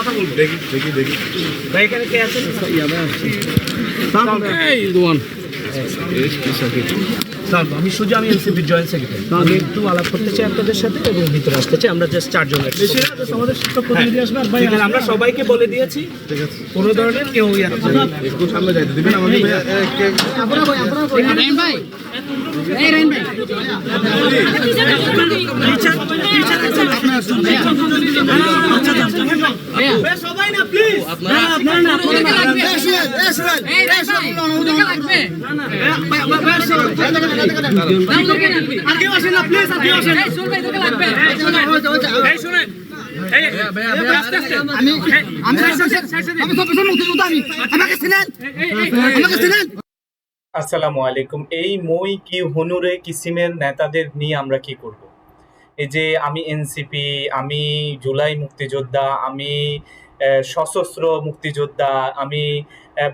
কথা বলব। দেখি দেখি দেখি। ভাই এখানে কে আছেন এই দোয়ান। স্যার আমি সুজা আমি এনসিপির জয়েন্ট সেক্রেটারি আমি একটু আলাপ করতে চাই আপনাদের সাথে এবং ভিতরে আসতে চাই। আমরা জাস্ট চারজন আছি। আমাদের শিক্ষক প্রতিনিধি আসবে ভাই আমরা সবাইকে বলে দিয়েছি। ঠিক আছে। কোনো ধরনের কেউ না। একটু সামনে যাইতে দিবেন আমাকে আসসালামু আলাইকুম এই মই কি হনুরে কিসিমের নেতাদের নিয়ে আমরা কি করব এই যে আমি এনসিপি আমি জুলাই মুক্তিযোদ্ধা, আমি সশস্ত্র মুক্তিযোদ্ধা, আমি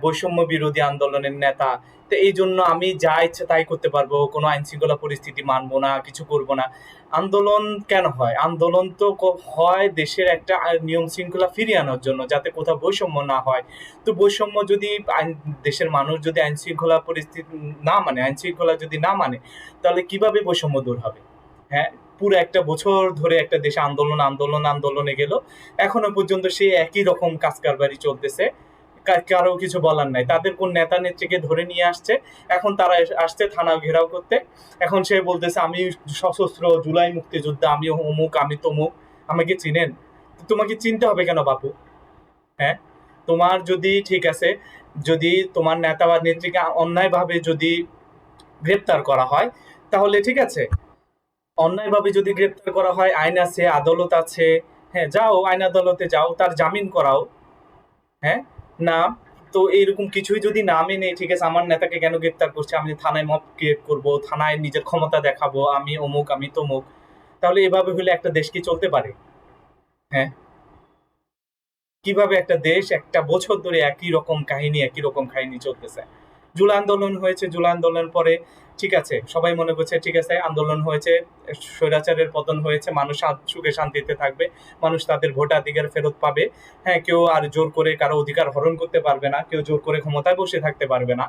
বৈষম্য বিরোধী আন্দোলনের নেতা, তো এই জন্য আমি যা ইচ্ছে তাই করতে পারব, কোনো আইন শৃঙ্খলা পরিস্থিতি মানবো না, কিছু করব না। আন্দোলন কেন হয়? আন্দোলন তো হয় দেশের একটা নিয়ম শৃঙ্খলা ফিরিয়ে আনার জন্য, যাতে কোথাও বৈষম্য না হয়। তো বৈষম্য যদি দেশের মানুষ যদি আইন শৃঙ্খলা পরিস্থিতি না মানে আইন শৃঙ্খলা যদি না মানে তাহলে কীভাবে বৈষম্য দূর হবে? হ্যাঁ? পুরো একটা বছর ধরে একটা দেশে আন্দোলন আন্দোলন, আন্দোলনে গেল। এখনও পর্যন্ত সেই একই রকম কাজ কারবারি চলতেছে। কারও কিছু বলার নাই। তাদের কোন নেতা নেত্রীকে ধরে নিয়ে আসছে, এখন তারা আসছে থানা ঘেরাও করতে। এখন সে বলতেছে, আমি সশস্ত্র জুলাই মুক্তিযোদ্ধা আমি অমুক, আমি তমুক। আমাকে চিনেন? তোমাকে চিনতে হবে কেন বাপু? হ্যাঁ? তোমার যদি ঠিক আছে, যদি তোমার নেতা বা নেত্রীকে অন্যায়ভাবে যদি গ্রেপ্তার করা হয়, তাহলে ঠিক আছে। অন্যায়ভাবে যদি গ্রেপ্তার করা হয়, আইন আছে, আদালত আছে হ্যাঁ যাও, আইন আদালতে যাও, তার জামিন করাও হ্যাঁ না তো এইরকম কিছুই যদি না মেনে, ঠিক আছে, আমার নেতাকে কেন গ্রেপ্তার করছে, আমি থানায় মব ক্রিয়েট করব, থানায় নিজের ক্ষমতা দেখাবো, আমি অমুক, আমি তমুক, তাহলে এভাবে হলে একটা দেশ কি চলতে পারে? হ্যাঁ? কীভাবে একটা দেশ, একটা বছর ধরে একই রকম কাহিনী, একই রকম কাহিনী চলতেছে? জুলাই আন্দোলন হয়েছে, জুল আন্দোলনের পরে ঠিক আছে, সবাই মনে করছে ঠিক আছে, আন্দোলন হয়েছে, স্বৈরাচারের পতন হয়েছে, মানুষ সুখে শান্তিতে থাকবে, মানুষ তাদের ভোটাধিকার ফেরত পাবে। হ্যাঁ কেউ আর জোর করে কারও অধিকার হরণ করতে পারবে না, কেউ জোর করে ক্ষমতায় বসে থাকতে পারবে না।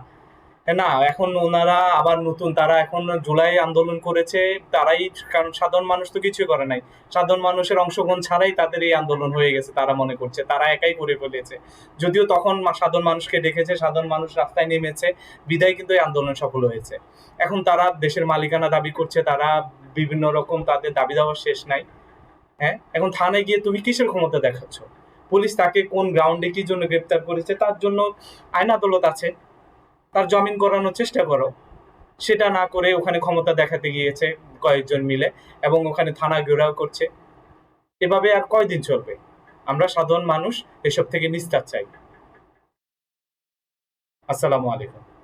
না, এখন ওনারা আবার নতুন, তারা এখন জুলাই আন্দোলন করেছে, তারাই, কারণ সাধারণ মানুষ তো কিছুই করে নাই। সাধারণ মানুষের অংশগ্রহণ ছাড়াই তাদের এই আন্দোলন হয়ে গেছে, তারা মনে করছে, তারা একাই করে ফেলেছে। যদিও তখন সাধারণ মানুষকে ডেকেছে, সাধারণ মানুষ রাস্তায় নেমেছে, বিদায় কিন্তু এই আন্দোলন সফল হয়েছে। এখন তারা দেশের মালিকানা দাবি করছে, তারা বিভিন্ন রকম তাদের দাবি দেওয়ার শেষ নাই। হ্যাঁ এখন থানায় গিয়ে তুমি কিসের ক্ষমতা দেখাচ্ছ? পুলিশ তাকে কোন গ্রাউন্ডে কি জন্য গ্রেপ্তার করেছে, তার জন্য আইন আদালত আছে। তার জমিন করানোর চেষ্টা করো। সেটা না করে ওখানে ক্ষমতা দেখাতে গিয়েছে কয়েকজন মিলে এবং ওখানে থানা ঘেরাও করছে। এভাবে আর কয়দিন চলবে? আমরা সাধারণ মানুষ এসব থেকে নিস্তার চাই। আসসালামু আলাইকুম।